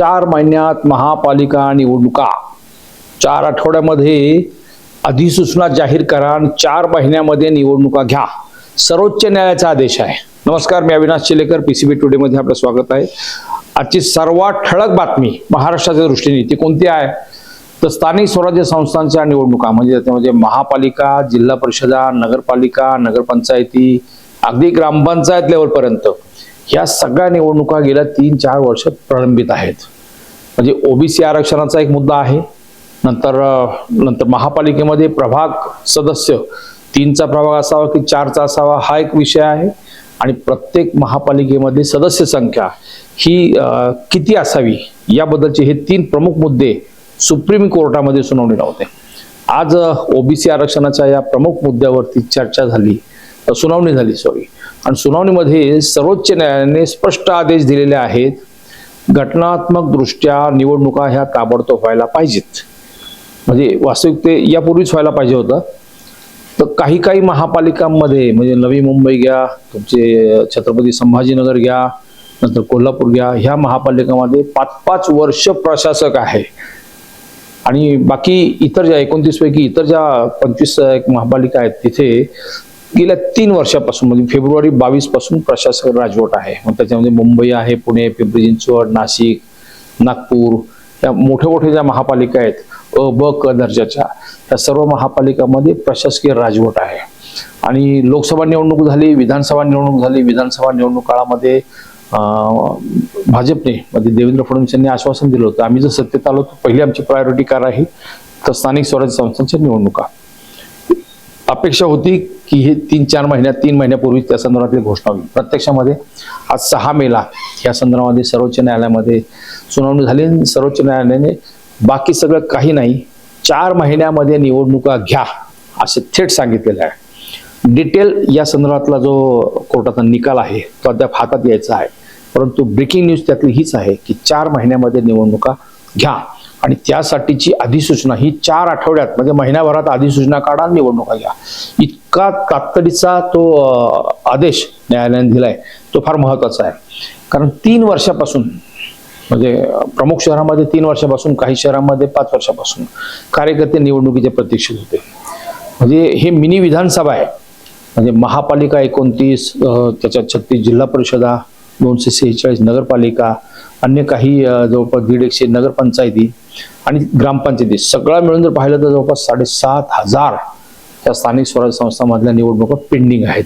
चार महिन्यात महापालिका निवडणुका. चार आठवड्यामध्ये अधिसूचना जाहीर करा आणि चार महिन्यामध्ये निवडणुका घ्या. सर्वोच्च न्यायालयाचा आदेश आहे. नमस्कार मी अविनाश चिलेकर पीसीबी टुडे मध्ये आपलं स्वागत आहे. आजची सर्वात ठळक बातमी महाराष्ट्राच्या दृष्टीने ती कोणती आहे? तर स्थानिक स्वराज्य संस्थांच्या निवडणुका म्हणजे त्याच्यामध्ये महापालिका जिल्हा परिषदा नगरपालिका नगरपंचायती अगदी ग्रामपंचायत लेवलपर्यंत ह्या सगळ्या निवडणुका गेल्या तीन चार वर्ष प्रलंबित आहेत. म्हणजे ओबीसी आरक्षणाचा एक मुद्दा आहे. नंतर नंतर महापालिकेमध्ये प्रभाग सदस्य तीनचा प्रभाग असावा की चारचा असावा हा एक विषय आहे. आणि प्रत्येक महापालिकेमध्ये सदस्य संख्या ही किती असावी याबद्दलचे हे तीन प्रमुख मुद्दे सुप्रीम कोर्टामध्ये सुनावणीला होते. आज ओबीसी आरक्षणाच्या या प्रमुख मुद्द्यावरती चर्चा झाली सुनावणी झाली सॉरी आणि सुनावणीमध्ये सर्वोच्च न्यायालयाने स्पष्ट आदेश दिलेले आहेत घटनात्मक दृष्ट्या निवडणुका ह्या ताबडतोब व्हायला पाहिजेत. म्हणजे वास्तविक ते यापूर्वीच व्हायला पाहिजे होतं. तर काही काही महापालिकांमध्ये म्हणजे नवी मुंबई घ्या तुमचे छत्रपती संभाजीनगर घ्या नंतर कोल्हापूर घ्या ह्या महापालिकामध्ये पाच पाच वर्ष प्रशासक आहे. आणि बाकी इतर ज्या एकोणतीस पैकी इतर ज्या पंचवीस एक महापालिका आहेत तिथे गेल्या तीन वर्षापासून म्हणजे फेब्रुवारी बावीसपासून प्रशासक राजवट आहे. मग त्याच्यामध्ये मुंबई आहे पुणे पिंपरी चिंचवड नाशिक नागपूर या मोठ्या मोठ्या ज्या महापालिका आहेत अ ब क दर्जाच्या त्या सर्व महापालिकामध्ये प्रशासकीय राजवट आहे. आणि लोकसभा निवडणूक झाली विधानसभा निवडणूक झाली विधानसभा निवडणूक काळामध्ये भाजपने म्हणजे देवेंद्र फडणवीस यांनी आश्वासन दिलं होतं. आम्ही जर सत्तेत आलो तर पहिली आमची प्रायोरिटी कार आहे तर स्थानिक स्वराज्य संस्थांच्या निवडणुका. अपेक्षा होती की हे तीन चार महिन्यात तीन महिन्यापूर्वी त्या संदर्भातली घोषणा होईल. प्रत्यक्षामध्ये आज सहा मेला या संदर्भामध्ये सर्वोच्च न्यायालयामध्ये सुनावणी झाली आणि सर्वोच्च न्यायालयाने बाकी सगळं काही नाही चार महिन्यामध्ये निवडणुका घ्या असे थेट सांगितलेलं आहे. डिटेल या संदर्भातला जो कोर्टाचा निकाल आहे तो अद्याप हातात यायचा आहे. परंतु ब्रेकिंग न्यूज त्यातली हीच आहे की चार महिन्यामध्ये निवडणुका घ्या. आणि त्यासाठीची अधिसूचना ही चार आठवड्यात म्हणजे महिन्याभरात अधिसूचना काढा आणि निवडणुका घ्या. इतका तातडीचा तो आदेश न्यायालयाने दिलाय तो फार महत्त्वाचा आहे. कारण तीन वर्षापासून म्हणजे प्रमुख शहरामध्ये तीन वर्षापासून काही शहरांमध्ये पाच वर्षापासून कार्यकर्ते निवडणुकीच्या प्रतीक्षेत होते. म्हणजे हे मिनी विधानसभा आहे. म्हणजे महापालिका एकोणतीस त्याच्यात छत्तीस जिल्हा परिषदा दोनशे सेहेचाळीस नगरपालिका अन्य काही जवळपास दीड एकशे नगरपंचायती आणि ग्रामपंचायती सगळं मिळून जर पाहिलं तर जवळपास साडेसात हजार त्या स्थानिक स्वराज्य संस्थांमधल्या निवडणुका पेंडिंग आहेत.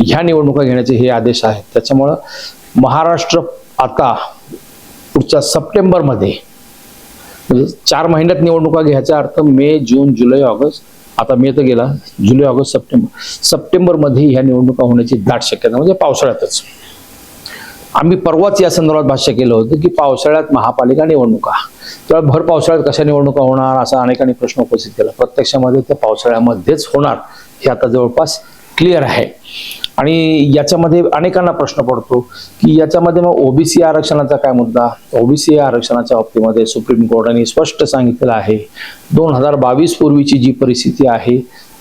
ह्या निवडणुका घेण्याचे हे आदेश आहेत त्याच्यामुळं महाराष्ट्र आता पुढच्या सप्टेंबरमध्ये म्हणजे चार महिन्यात निवडणुका घ्यायचा अर्थ मे जून जुलै ऑगस्ट आता मे तर गेला जुलै ऑगस्ट सप्टेंबर सप्टेंबरमध्ये ह्या निवडणुका होण्याची दाट शक्यता म्हणजे पावसाळ्यातच. आम्ही परवाच या संदर्भात भाष्य केलं होतं की पावसाळ्यात महापालिका निवडणुका. तेव्हा भर पावसाळ्यात कशा निवडणुका होणार असा अनेकांनी प्रश्न उपस्थित केला. प्रत्यक्षामध्ये त्या पावसाळ्यामध्येच होणार हे आता जवळपास क्लिअर आहे. आणि याच्यामध्ये अनेकांना प्रश्न पडतो की याच्यामध्ये मग ओबीसी आरक्षणाचा काय मुद्दा? ओबीसी आरक्षणाच्या बाबतीमध्ये सुप्रीम कोर्टाने स्पष्ट सांगितलेलं आहे. दोन हजार बावीस पूर्वीची जी परिस्थिती आहे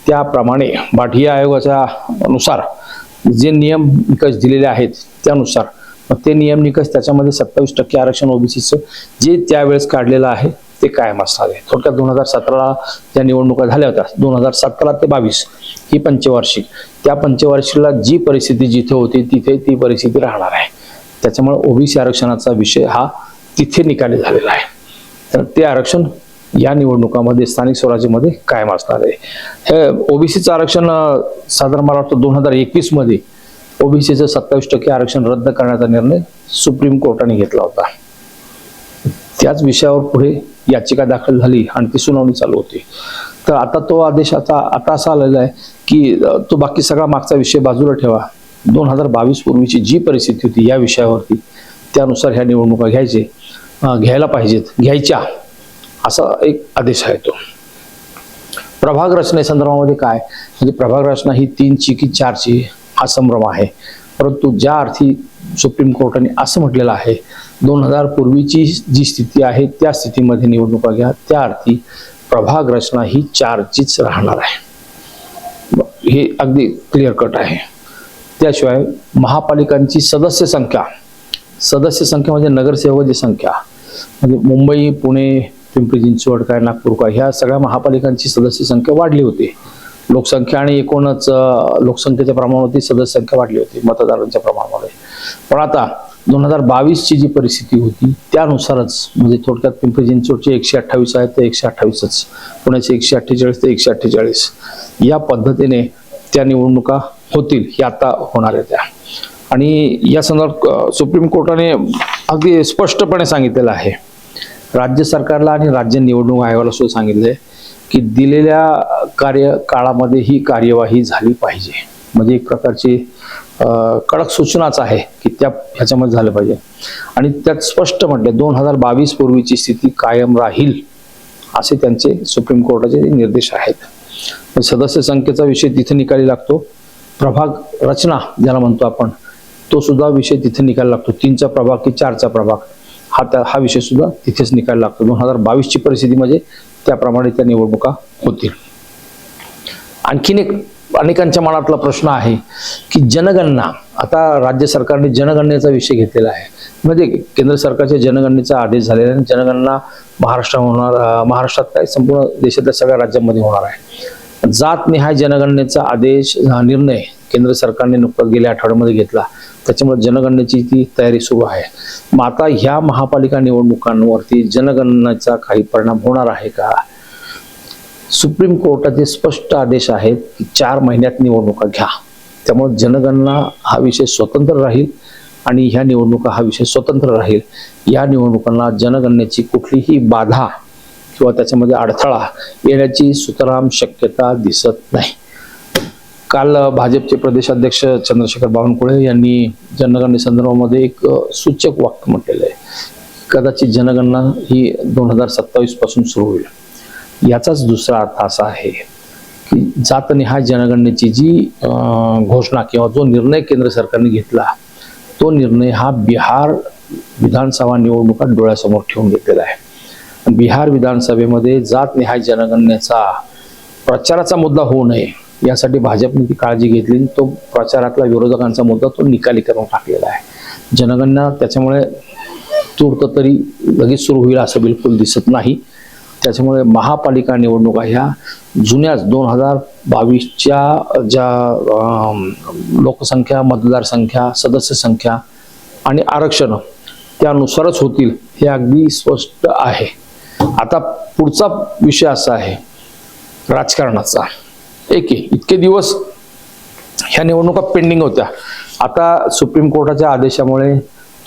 त्याप्रमाणे भाटिया आयोगाच्या नुसार जे नियम निकष दिलेले आहेत त्यानुसार मग ते नियम निकष त्याच्यामध्ये सत्तावीस टक्के आरक्षण ओबीसीचं जे त्यावेळेस काढलेलं आहे ते कायम असणार आहे. थोडक्यात दोन हजार सतराला ज्या निवडणुका झाल्या होत्या दोन हजार सतरा ते बावीस ही पंचवार्षिक. त्या पंचवार्षिकला जी परिस्थिती जिथे होती तिथे ती परिस्थिती राहणार आहे. त्याच्यामुळे ओबीसी आरक्षणाचा विषय हा तिथे निकाली झालेला आहे. तर ते आरक्षण या निवडणुकामध्ये स्थानिक स्वराज्यामध्ये कायम असणार आहे. हे ओबीसीचं आरक्षण साधारण मला वाटतं दोन हजार एकवीसमध्ये ओबीसीचं सत्तावीस टक्के आरक्षण रद्द करण्याचा निर्णय सुप्रीम कोर्टाने घेतला होता. त्याच विषयावर पुढे याचिका दाखल झाली आणि ती सुनावणी चालू होती. तर आता तो आदेश आता आता असा आलेला आहे की तो बाकी सगळा मागचा विषय बाजूला ठेवा. दोन हजार बावीस पूर्वीची जी परिस्थिती होती या विषयावरती त्यानुसार ह्या निवडणुका घ्यायचे घ्यायला पाहिजेत घ्यायच्या असा एक आदेश आहे तो. प्रभाग रचनेसंदर्भामध्ये काय? म्हणजे प्रभाग रचना ही तीनची की चारची हा संभ्रम आहे. परंतु ज्या अर्थी सुप्रीम कोर्टाने असं म्हटलेलं आहे दोन हजार पूर्वीची जी स्थिती आहे त्या स्थितीमध्ये निवडणुका घ्या त्या अर्थी प्रभाग रचना ही चारचीच राहणार आहे. हे अगदी क्लिअर कट आहे. त्याशिवाय महापालिकांची सदस्य संख्या सदस्य संख्या म्हणजे नगरसेवकाची संख्या म्हणजे मुंबई पुणे पिंपरी चिंचवड काय नागपूर काय ह्या सगळ्या महापालिकांची सदस्य संख्या वाढली होती. लोकसंख्या आणि एकूणच लोकसंख्येच्या प्रमाणावरती सदस्य संख्या वाढली होती मतदारांच्या प्रमाणामध्ये. पण आता दोन हजार बावीसची जी परिस्थिती होती त्यानुसारच म्हणजे थोडक्यात पिंपरी चिंचवडचे एकशे अठ्ठावीस आहेत ते एकशे अठ्ठावीसच. पुण्याचे एकशे अठ्ठेचाळीस ते एकशे अठ्ठेचाळीस. या पद्धतीने त्या निवडणुका होतील या आता होणार आहेत त्या. आणि या संदर्भात सुप्रीम कोर्टाने अगदी स्पष्टपणे सांगितलेलं आहे. राज्य सरकारला आणि राज्य निवडणूक आयोगाला सुद्धा सांगितलंय की दिलेल्या कार्य काळामध्ये ही कार्यवाही झाली पाहिजे. म्हणजे एक प्रकारची कडक सूचनाच आहे की त्या ह्याच्यामध्ये झालं पाहिजे. आणि त्यात स्पष्ट म्हटले दोन हजार बावीस पूर्वीची स्थिती कायम राहील असे त्यांचे सुप्रीम कोर्टाचे निर्देश आहेत. सदस्य संख्येचा विषय तिथे निकाली लागतो. प्रभाग रचना ज्याला म्हणतो आपण तो सुद्धा विषय तिथे निकाल लागतो. तीनचा प्रभाग की चारचा प्रभाग हा त्या हा विषय सुद्धा तिथेच निकाल लागतो. दोन हजार बावीसची परिस्थिती म्हणजे त्याप्रमाणे त्या निवडणुका होतील. आणखीन एक अनेकांच्या मनातला प्रश्न आहे की जनगणना आता राज्य सरकारने जनगणनेचा विषय घेतलेला आहे. म्हणजे केंद्र सरकारच्या जनगणनेचा आदेश झालेला आहे आणि जनगणना महाराष्ट्र होणार महाराष्ट्रात काय संपूर्ण देशातल्या सगळ्या राज्यांमध्ये होणार आहे. जात निहाय जनगणनेचा आदेश हा निर्णय केंद्र सरकारने नुकताच गेल्या आठवड्यामध्ये घेतला. त्याच्यामुळे जनगणनेची ती तयारी सुरू आहे. मग आता ह्या महापालिका निवडणुकांवरती जनगणनेचा काही परिणाम होणार आहे का? सुप्रीम कोर्टाचे स्पष्ट आदेश आहेत की चार महिन्यात निवडणुका घ्या. त्यामुळे जनगणना हा विषय स्वतंत्र राहील आणि ह्या निवडणुका हा विषय स्वतंत्र राहील. या निवडणुकांना जनगणनेची कुठलीही बाधा किंवा त्याच्यामध्ये अडथळा येण्याची सुतराम शक्यता दिसत नाही. काल भाजपचे प्रदेशाध्यक्ष चंद्रशेखर बावनकुळे यांनी जनगणनेसंदर्भामध्ये एक सूचक वाक्य म्हटलेलं आहे कदाचित जनगणना ही दोन हजार सत्तावीसपासून सुरू होईल. याचाच दुसरा अर्थ असा आहे की जातनिहाय जनगणनेची जी घोषणा किंवा जो निर्णय केंद्र सरकारने घेतला तो निर्णय हा बिहार विधानसभा निवडणुका डोळ्यासमोर ठेवून घेतलेला आहे. बिहार विधानसभेमध्ये जातनिहाय जनगणनेचा प्रचाराचा मुद्दा होऊ नये यासाठी भाजपने ती काळजी घेतली आणि तो प्रचारातला विरोधकांचा मुद्दा तो निकाली करून टाकलेला आहे. जनगणना त्याच्यामुळे तूर्त तरी लगेच सुरू होईल असं बिलकुल दिसत नाही. त्याच्यामुळे महापालिका निवडणुका ह्या जुन्याच दोन हजार बावीसच्या ज्या लोकसंख्या मतदारसंख्या सदस्य संख्या आणि आरक्षण त्यानुसारच होतील हे अगदी स्पष्ट आहे. आता पुढचा विषय असा आहे राजकारणाचा. एक आहे, इतके दिवस ह्या निवडणुका पेंडिंग होत्या. आता सुप्रीम कोर्टाच्या आदेशामुळे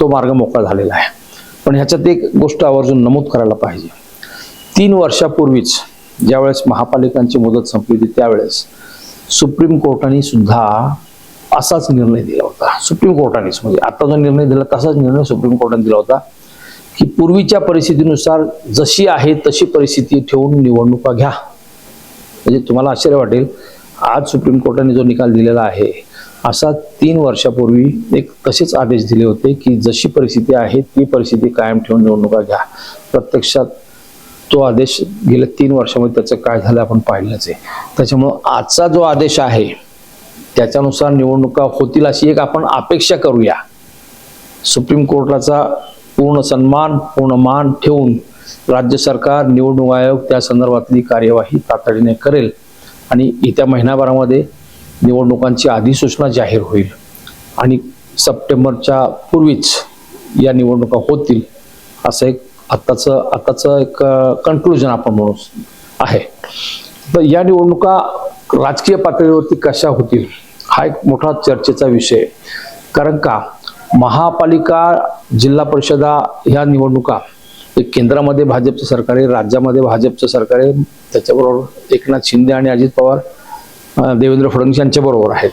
तो मार्ग मोकळा झालेला आहे. पण ह्याच्यात एक गोष्ट आवर्जून नमूद करायला पाहिजे. तीन वर्षापूर्वीच ज्यावेळेस महापालिकांची मुदत संपली होती त्यावेळेस सुप्रीम कोर्टाने सुद्धा असाच निर्णय दिला होता. सुप्रीम कोर्टानेच म्हणजे आता जो निर्णय दिला तसाच निर्णय सुप्रीम कोर्टाने दिला होता की पूर्वीच्या परिस्थितीनुसार जशी आहे तशी परिस्थिती ठेवून निवडणुका घ्या. म्हणजे तुम्हाला आश्चर्य वाटेल आज सुप्रीम कोर्टाने जो निकाल दिलेला आहे असा तीन वर्षापूर्वी एक तसेच आदेश दिले होते की जशी परिस्थिती आहे ती परिस्थिती कायम ठेवून निवडणुका घ्या. प्रत्यक्षात तो आदेश गेल्या तीन वर्षामध्ये त्याचं काय झालं आपण पाहिलंच आहे. त्याच्यामुळं आजचा जो आदेश आहे त्याच्यानुसार निवडणुका होतील अशी एक आपण अपेक्षा करूया. सुप्रीम कोर्टाचा पूर्ण सन्मान पूर्ण मान ठेवून राज्य सरकार निवडणूक आयोग त्या संदर्भातली कार्यवाही तातडीने करेल आणि येत्या महिनाभरामध्ये निवडणुकांची अधिसूचना जाहीर होईल. आणि सप्टेंबरच्या पूर्वीच या निवडणुका होतील असं एक आत्ताचं आत्ताचं एक कन्क्लुजन आपण म्हणू आहे. तर या निवडणुका राजकीय पातळीवरती कशा होतील हा एक मोठा चर्चेचा विषय कारण का? महापालिका जिल्हा परिषदा ह्या निवडणुका केंद्रामध्ये भाजपचं सरकार आहे राज्यामध्ये भाजपचं सरकार आहे त्याच्याबरोबर एकनाथ शिंदे आणि अजित पवार देवेंद्र फडणवीस यांच्या बरोबर आहेत.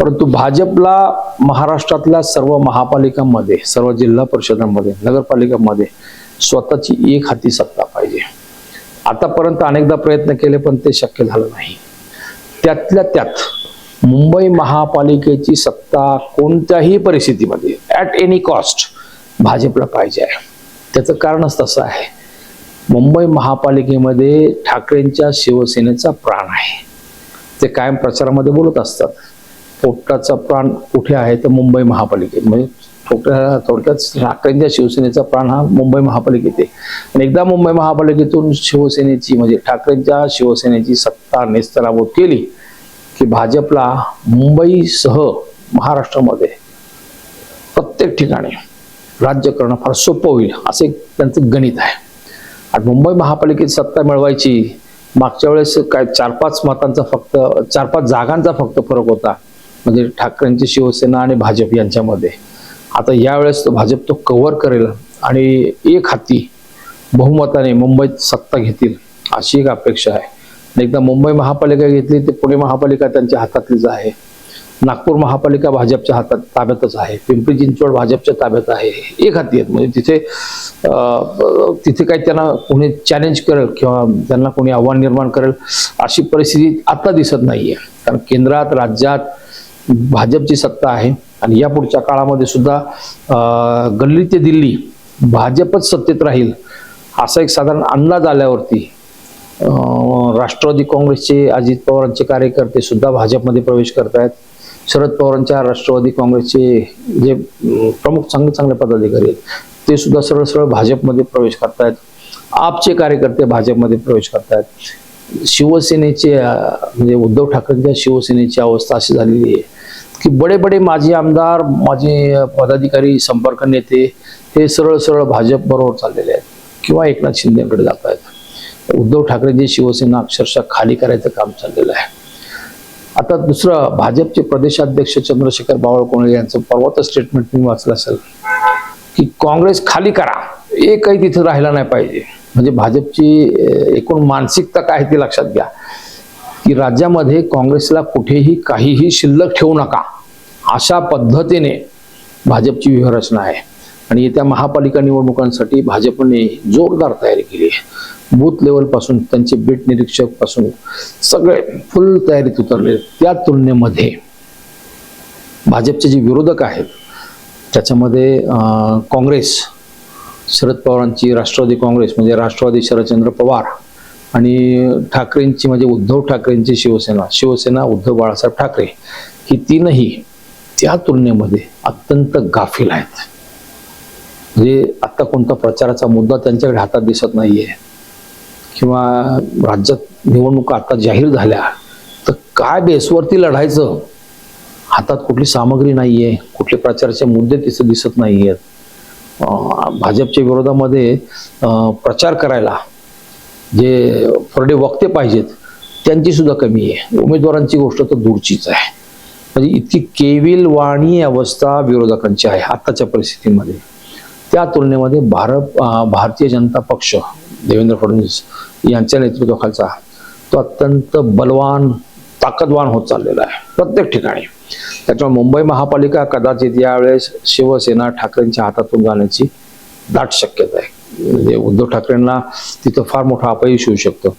परंतु भाजपला महाराष्ट्रातल्या सर्व महापालिकांमध्ये सर्व जिल्हा परिषदांमध्ये नगरपालिकांमध्ये स्वतःची एक हाती सत्ता पाहिजे. आतापर्यंत अनेकदा प्रयत्न केले पण ते शक्य झालं नाही. त्यातल्या त्यात मुंबई महापालिकेची सत्ता कोणत्याही परिस्थितीमध्ये ॲट एनी कॉस्ट भाजपला पाहिजे. आहे त्याचं कारणच तसं आहे. मुंबई महापालिकेमध्ये ठाकरेंच्या शिवसेनेचा प्राण आहे. ते कायम प्रचारामध्ये बोलत असतात. पोपटाचा प्राण कुठे आहे तर मुंबई महापालिकेत. म्हणजे थोडक्या थोडक्यात ठाकरेंच्या शिवसेनेचा प्राण हा मुंबई महापालिकेत आहे. आणि एकदा मुंबई महापालिकेतून शिवसेनेची म्हणजे ठाकरेंच्या शिवसेनेची सत्ता नेस्तनाबूत केली की भाजपला मुंबईसह महाराष्ट्रामध्ये प्रत्येक ठिकाणी राज्य करणं फार सोपं होईल असं एक त्यांचं गणित आहे. आणि मुंबई महापालिकेत सत्ता मिळवायची मागच्या वेळेस काय चार पाच मतांचा फक्त चार पाच जागांचा फक्त फरक होता. म्हणजे ठाकरेंची शिवसेना आणि भाजप यांच्यामध्ये. आता यावेळेस तो भाजप तो कव्हर करेल आणि एक हाती बहुमताने मुंबईत सत्ता घेतील अशी एक अपेक्षा आहे. एकदा मुंबई महापालिका घेतली ते पुणे महापालिका त्यांच्या हातातलीच आहे. नागपूर महापालिका भाजपच्या हातात ताब्यातच आहे. पिंपरी चिंचवड भाजपच्या ताब्यात आहे. एक हाती आहेत. म्हणजे तिथे तिथे काही त्यांना कोणी चॅलेंज करेल किंवा त्यांना कोणी आव्हान निर्माण करेल अशी परिस्थिती आता दिसत नाहीये. कारण केंद्रात राज्यात भाजपची सत्ता आहे आणि या पुढच्या काळामध्ये सुद्धा गल्ली ते दिल्ली भाजपच सत्तेत राहील असा एक साधारण अंदाज आल्यावरती राष्ट्रवादी काँग्रेसचे अजित पवारांचे कार्यकर्ते सुद्धा भाजपमध्ये प्रवेश करतायत. शरद पवारांच्या राष्ट्रवादी काँग्रेसचे जे प्रमुख चांगले चांगले पदाधिकारी आहेत ते सुद्धा सरळ सरळ भाजपमध्ये प्रवेश करतायत. आपचे कार्यकर्ते भाजपमध्ये प्रवेश करतायत. शिवसेनेचे म्हणजे उद्धव ठाकरेंच्या शिवसेनेची अवस्था अशी झालेली आहे की बडे बडे माजी आमदार माझे पदाधिकारी संपर्क नेते हे सरळ सरळ भाजप बरोबर चाललेले आहेत किंवा एकनाथ शिंदेकडे जात आहेत उद्धव ठाकरेंची शिवसेना अक्षरशः खाली करायचं काम चाललेलं आहे. आता दुसरं भाजपचे प्रदेशाध्यक्ष चंद्रशेखर बावळकोणे यांचं परवाचं स्टेटमेंट मी वाचलं असेल की काँग्रेस खाली करा. एकही तिथं राहिला नाही पाहिजे. म्हणजे भाजपची एकूण मानसिकता काय ती ते लक्षात घ्या. की राज्यामध्ये काँग्रेसला कुठेही काहीही शिल्लक ठेवू नका. अशा पद्धतीने भाजपची व्यूहरचना आहे. आणि येत्या महापालिका निवडणुकांसाठी भाजपने जोरदार तयारी केली आहे. बूथ लेवलपासून त्यांचे बीट निरीक्षकपासून सगळे फुल तयारीत उतरले. त्या तुलनेमध्ये भाजपचे जे विरोधक आहेत त्याच्यामध्ये काँग्रेस शरद पवारांची राष्ट्रवादी काँग्रेस म्हणजे राष्ट्रवादी शरदचंद्र पवार आणि ठाकरेंची म्हणजे उद्धव ठाकरेंची शिवसेना शिवसेना उद्धव बाळासाहेब ठाकरे ही तीनही त्या तुलनेमध्ये अत्यंत गाफील आहेत. म्हणजे आत्ता कोणता प्रचाराचा मुद्दा त्यांच्याकडे हातात दिसत नाहीये किंवा राज्यात निवडणुका आता जाहीर झाल्या तर काय बेसवरती लढायचं? हातात कुठली सामग्री नाहीये कुठले प्रचाराचे मुद्दे तिथे दिसत नाहीयेत. भाजपच्या विरोधामध्ये प्रचार करायला जे फरडे वक्ते पाहिजेत त्यांची सुद्धा कमी आहे. उमेदवारांची गोष्ट तर दूरचीच आहे. म्हणजे इतकी केविल वाणी अवस्था विरोधकांची आहे आत्ताच्या परिस्थितीमध्ये. त्या तुलनेमध्ये भारत भारतीय जनता पक्ष देवेंद्र फडणवीस यांच्या नेतृत्वाखालचा तो अत्यंत बलवान ताकदवान होत चाललेला आहे प्रत्येक ठिकाणी. त्याच्यामुळे मुंबई महापालिका कदाचित यावेळेस शिवसेना ठाकरेंच्या हातातून जाण्याची दाट शक्यता आहे. म्हणजे उद्धव ठाकरेंना तिथं फार मोठा अपयश होऊ शकतं.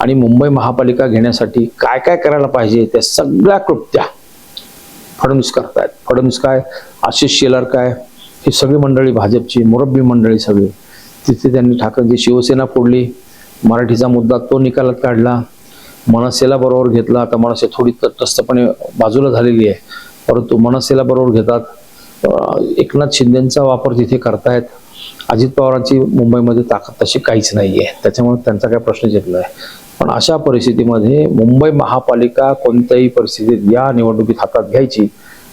आणि मुंबई महापालिका घेण्यासाठी काय काय करायला पाहिजे त्या सगळ्या कृत्या फडणवीस करतायत. फडणवीस काय? आशिष शेलार काय? ही सगळी मंडळी भाजपची मुरब्बी मंडळी सगळी. तिथे त्यांनी ठाकरेंची शिवसेना फोडली मराठीचा मुद्दा तो निकालात काढला. मनसेला बरोबर घेतला. आता मनसे थोडी तटस्थपणे बाजूला झालेली आहे. परंतु मनसेला बरोबर घेतात. एकनाथ शिंदेचा वापर तिथे करतायत. अजित पवारांची मुंबईमध्ये ताकद तशी काहीच नाही आहे त्याच्यामुळे त्यांचा काही प्रश्न येत आहे. पण अशा परिस्थितीमध्ये मुंबई महापालिका कोणत्याही परिस्थितीत या निवडणुकीत हातात घ्यायची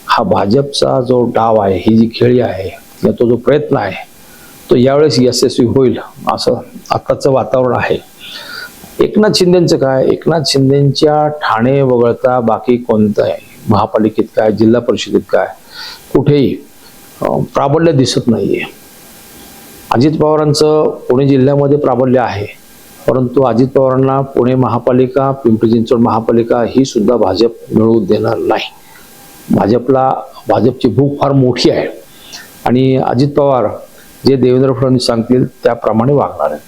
हा भाजपचा जो डाव आहे ही जी खेळी आहे या तो जो प्रयत्न आहे तो यावेळेस यशस्वी होईल असं आताचं वातावरण आहे. एकनाथ शिंदेचं काय? एकनाथ शिंदेच्या ठाणे वगळता बाकी कोणतं महापालिकेत काय जिल्हा परिषदेत काय कुठेही प्राबल्य दिसत नाहीये. अजित पवारांचं पुणे जिल्ह्यामध्ये प्राबल्य आहे परंतु अजित पवारांना पुणे महापालिका पिंपरी चिंचवड महापालिका ही सुद्धा भाजप मिळवू देणार नाही. भाजपला भाजपची भूक फार मोठी आहे. आणि अजित पवार जे देवेंद्र फडणवीस सांगतील त्याप्रमाणे वागणार आहेत.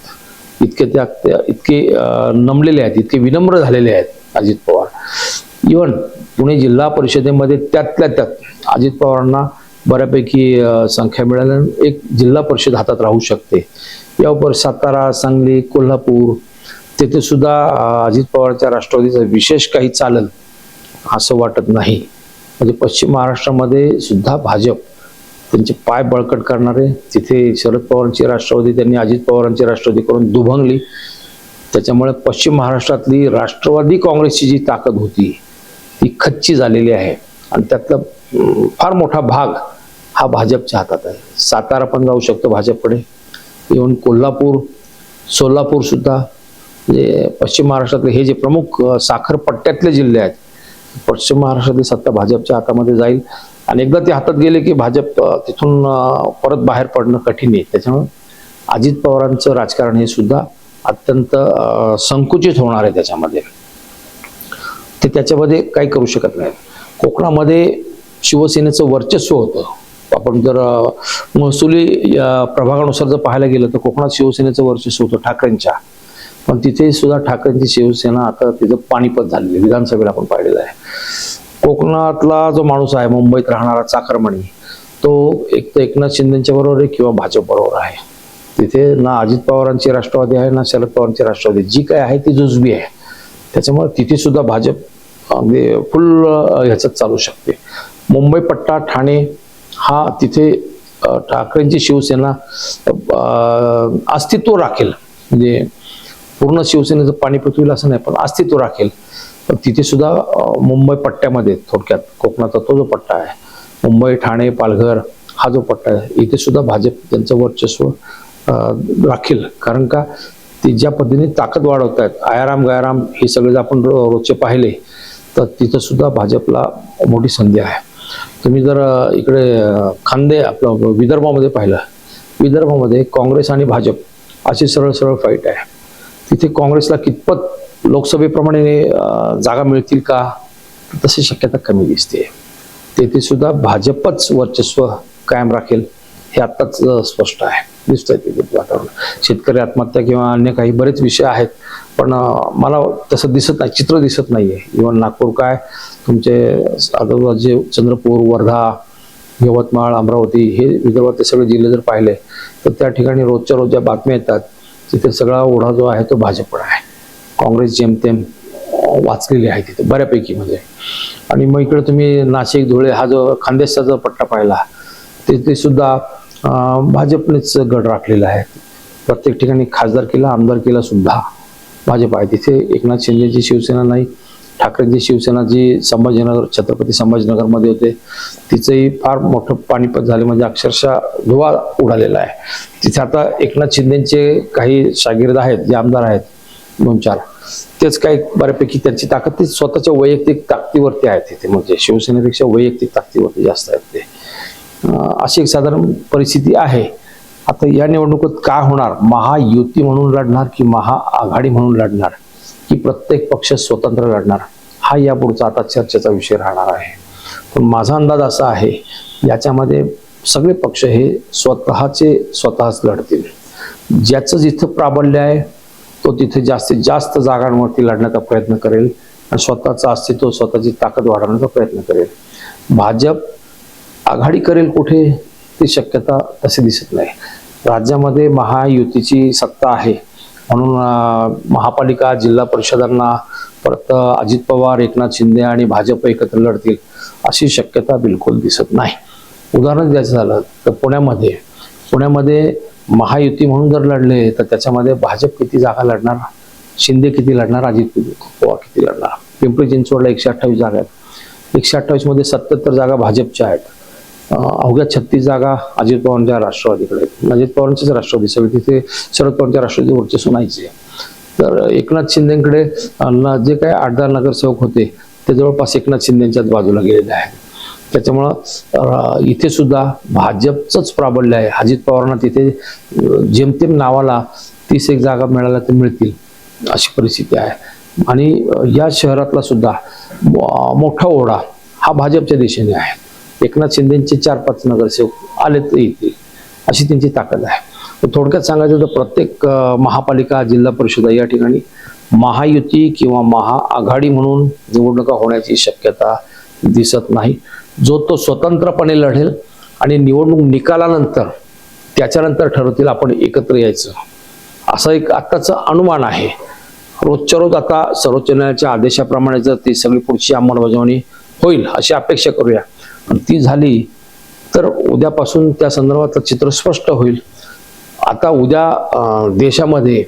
इतके त्या त्या- इतके नमलेले आहेत इतके विनम्र झालेले आहेत अजित पवार. इवन पुणे जिल्हा परिषदेमध्ये त्यातल्या त्यात अजित पवारांना बऱ्यापैकी संख्या मिळाल्याने एक जिल्हा परिषद हातात राहू शकते. यावर सातारा सांगली कोल्हापूर तेथे सुद्धा अजित पवारच्या राष्ट्रवादीचं विशेष काही चालल असं वाटत नाही. म्हणजे पश्चिम महाराष्ट्रामध्ये सुद्धा भाजप त्यांचे पाय बळकट करणारे तिथे शरद पवारांची राष्ट्रवादी त्यांनी अजित पवारांची राष्ट्रवादी करून दुभंगली. त्याच्यामुळे पश्चिम महाराष्ट्रातली राष्ट्रवादी काँग्रेसची जी ताकद होती ती खच्ची झालेली आहे. आणि त्यातला फार मोठा भाग हा भाजपच्या हातात आहे. सातारा पण जाऊ शकतो भाजपकडे. इव्हन कोल्हापूर सोलापूर सुद्धा. म्हणजे पश्चिम महाराष्ट्रातले हे जे प्रमुख साखरपट्ट्यातले साखर पट्ट्यातले जिल्हे आहेत पश्चिम महाराष्ट्रातली सत्ता भाजपच्या हातामध्ये जाईल. आणि एकदा ते हातात गेले की भाजप तिथून परत बाहेर पडणं कठीण आहे. त्याच्यामुळे अजित पवारांचं राजकारण हे सुद्धा अत्यंत संकुचित होणार आहे त्याच्यामध्ये. ते त्याच्यामध्ये काही करू शकत नाही कोकणामध्ये शिवसेनेचं वर्चस्व होतं. आपण जर महसुली प्रभागानुसार जर पाहायला गेलं तर कोकणात शिवसेनेचं वर्चस्व होतं ठाकरेंच्या. पण तिथे सुद्धा ठाकरेंची शिवसेना आता तिचं पाणीपत झालेली आहे. विधानसभेला आपण पाहिलेलं आहे. कोकणातला जो माणूस आहे मुंबईत राहणारा चाकरमणी तो एक तर एकनाथ शिंदेच्या बरोबर आहे किंवा भाजप बरोबर आहे. तिथे ना अजित पवारांची राष्ट्रवादी आहे ना शरद पवारांची राष्ट्रवादी. जी काय आहे ती जुजबी आहे. त्याच्यामुळे तिथे सुद्धा भाजप अगदी फुल ह्याच्यात चालू शकते. मुंबई पट्टा ठाणे हा तिथे ठाकरेंची शिवसेना अस्तित्व राखेल. म्हणजे पूर्ण शिवसेनेचं पाणी पृथ्वीला असं नाही पण अस्तित्व राखेल. तिथे सुद्धा मुंबई पट्ट्यामध्ये थोडक्यात कोकणाचा तो जो पट्टा आहे मुंबई ठाणे पालघर हा जो पट्टा आहे इथे सुद्धा भाजप त्यांचं वर्चस्व राखील. कारण का ते ज्या पद्धतीने ताकद वाढवत आहेत आयाराम गयाराम हे सगळे जर आपण रो- रोजचे पाहिले तर तिथं सुद्धा भाजपला मोठी संधी आहे. तुम्ही जर इकडे खांदे आपलं विदर्भामध्ये पाहिलं विदर्भामध्ये काँग्रेस आणि भाजप अशी सरळ सरळ फाईट आहे. तिथे काँग्रेसला कितपत लोकसभेप्रमाणे जागा मिळतील का? तशी शक्यता कमी दिसते तेथे सुद्धा भाजपच वर्चस्व कायम राखेल हे आत्ताच स्पष्ट आहे. दिसतंय तिथे वातावरण. शेतकरी आत्महत्या किंवा अन्य काही बरेच विषय आहेत पण मला तसं दिसत नाही चित्र दिसत नाहीये. इव्हन नागपूर काय तुमचे आजूबाजू चंद्रपूर वर्धा यवतमाळ अमरावती हे विदर्भातले सगळे जिल्हे जर पाहिले तर त्या ठिकाणी रोजच्या रोज ज्या बातम्या येतात तिथे सगळा ओढा जो आहे तो भाजपकडे आहे. काँग्रेस जेमतेम अं, वाचलेली आहे तिथे बऱ्यापैकी म्हणजे. आणि मग इकडे तुम्ही नाशिक धुळे हा जो खानदेशचा जो पट्टा पाहिला तिथे सुद्धा भाजपनेच गड राखलेला आहे. प्रत्येक ठिकाणी खासदार केला आमदार केला सुद्धा. भाजप आहे तिथे एकनाथ शिंदेची शिवसेना नाही ठाकरेंची शिवसेना जी संभाजीनगर छत्रपती संभाजीनगरमध्ये होते तिचंही फार मोठं पाणीपत झाले म्हणजे अक्षरशः धुवा उडालेला आहे. तिथे आता एकनाथ शिंदेचे काही शागिर्द आहेत जे आमदार आहेत दोन चार तेच काय बऱ्यापैकी त्यांची ताकद ती स्वतःच्या वैयक्तिक ताकदीवरती आहेत तिथे. म्हणजे शिवसेनेपेक्षा वैयक्तिक ताकदीवरती जास्त आहेत ते. अशी एक साधारण परिस्थिती आहे. आता या निवडणुकीत काय होणार? महायुती म्हणून लढणार की महाआघाडी म्हणून लढणार? की प्रत्येक पक्ष स्वतंत्र लढणार? हा यापुढचा आता चर्चेचा विषय राहणार आहे. पण माझा अंदाज असा आहे याच्यामध्ये सगळे पक्ष हे स्वतःचे स्वतःच लढतील. ज्याचं जिथं प्राबल्य आहे तो तिथे जास्तीत जास्त जागांवरती लढण्याचा प्रयत्न करेल आणि स्वतःचं अस्तित्व स्वतःची ताकद वाढवण्याचा प्रयत्न करेल. भाजप आघाडी करेल कुठे ती शक्यता तशी दिसत नाही. राज्यामध्ये महायुतीची सत्ता आहे. म्हणून महापालिका जिल्हा परिषदांना परत अजित पवार एकनाथ शिंदे आणि भाजप एकत्र लढतील अशी शक्यता बिलकुल दिसत नाही. उदाहरण द्यायचं झालं तर पुण्यामध्ये. पुण्यामध्ये महायुती म्हणून जर लढले तर त्याच्यामध्ये भाजप किती जागा लढणार? शिंदे किती लढणार? अजित पवार किती लढणार? पिंपरी चिंचवडला एकशे अठ्ठावीस जागा आहेत. एकशे अठ्ठावीसमध्ये सत्याहत्तर जागा भाजपच्या आहेत. अवघ्या छत्तीस जागा अजित पवारांच्या राष्ट्रवादीकडे आहेत. म्हणजे अजित पवारांचीच राष्ट्रवादी सगळी तिथे शरद पवारांच्या राष्ट्रवादी वर्चस्व नाहीचे तर एकनाथ शिंदेकडे जे काही आठ दहा नगरसेवक होते ते जवळपास एकनाथ शिंदेच्याच बाजूला गेलेले आहेत. त्याच्यामुळं इथे सुद्धा भाजपचंच प्राबल्य आहे. अजित पवारांना तिथे जेमतेम नावाला तीस एक जागा मिळाल्या तर मिळतील अशी परिस्थिती आहे. आणि या शहरातला सुद्धा मोठा ओढा हा भाजपच्या दिशेने आहे. एकनाथ शिंदेचे चार पाच नगरसेवक आले तर येतील अशी त्यांची ताकद आहे. थोडक्यात सांगायचं तर प्रत्येक महापालिका जिल्हा परिषद या ठिकाणी महायुती किंवा महाआघाडी म्हणून निवडणुका होण्याची शक्यता दिसत नाही. जो तो स्वतंत्रपणे लढेल आणि निवडणूक निकालानंतर त्याच्यानंतर ठरवतील आपण एकत्र यायचं. असं एक आत्ताचं अनुमान आहे. रोजच्या रोज आता सर्वोच्च न्यायालयाच्या आदेशाप्रमाणे जर ती सगळी पुढची अंमलबजावणी होईल अशी अपेक्षा करूया. आणि ती झाली तर उद्यापासून त्या संदर्भातलं चित्र स्पष्ट होईल. आता उद्या देशामध्ये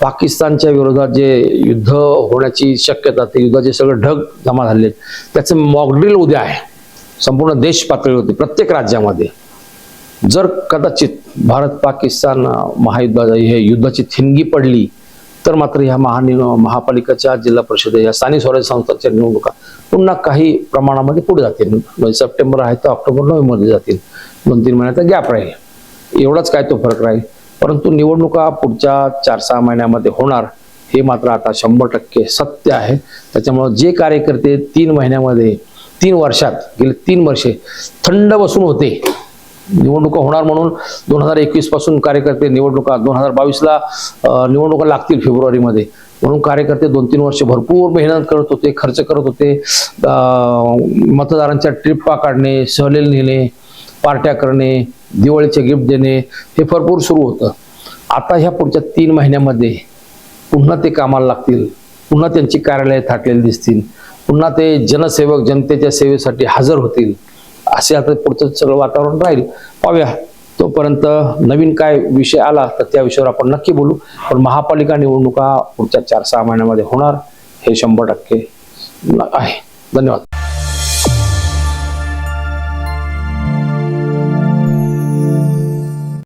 पाकिस्तानच्या विरोधात जे युद्ध होण्याची शक्यता ते युद्धाचे सगळे ढग जमा झाले आहेत, त्याचं मॉकड्रिल उद्या आहे. संपूर्ण देश पातळीवरती प्रत्येक राज्यामध्ये. जर कदाचित भारत पाकिस्तान अं, महायुद्धा हे युद्धाची थिणगी पडली तर मात्र ह्या महानि महापालिकेच्या जिल्हा परिषद या स्थानिक स्वराज्य संस्थांच्या निवडणुका पुन्हा काही प्रमाणामध्ये पुढे जातील. म्हणजे सप्टेंबर आहे तर ऑक्टोबर नोव्हेंबरमध्ये जातील. दोन तीन महिन्याचा गॅप राहील. एवढाच काय तो फरक राहील. परंतु निवडणुका पुढच्या चार सहा महिन्यामध्ये होणार हे मात्र आता शंभर टक्के सत्य आहे. त्याच्यामुळं जे कार्यकर्ते तीन महिन्यामध्ये तीन वर्षात गेले तीन वर्षे थंड बसून होते. निवडणुका होणार म्हणून दोन हजार एकवीसपासून कार्यकर्ते निवडणुका दोन हजार बावीसला निवडणुका लागतील फेब्रुवारीमध्ये. म्हणून कार्यकर्ते दोन तीन वर्ष भरपूर मेहनत करत होते खर्च करत होते. मतदारांच्या ट्रिपा काढणे सहलेल नेणे पार्ट्या करणे दिवाळीचे गिफ्ट देणे हे भरपूर सुरू होतं. आता ह्या पुढच्या तीन महिन्यामध्ये पुन्हा ते कामाला लागतील. पुन्हा त्यांची कार्यालये थाटलेली दिसतील. पुन्हा ते जनसेवक जनतेच्या सेवेसाठी हजर होतील असे आता पुढचं सगळं वातावरण राहील. पाहूया. तोपर्यंत नवीन काय विषय आला तर त्या विषयावर आपण नक्की बोलू. पण महापालिका निवडणुका पुढच्या चार सहा महिन्यामध्ये होणार. हे शंभर टक्के आहे. धन्यवाद.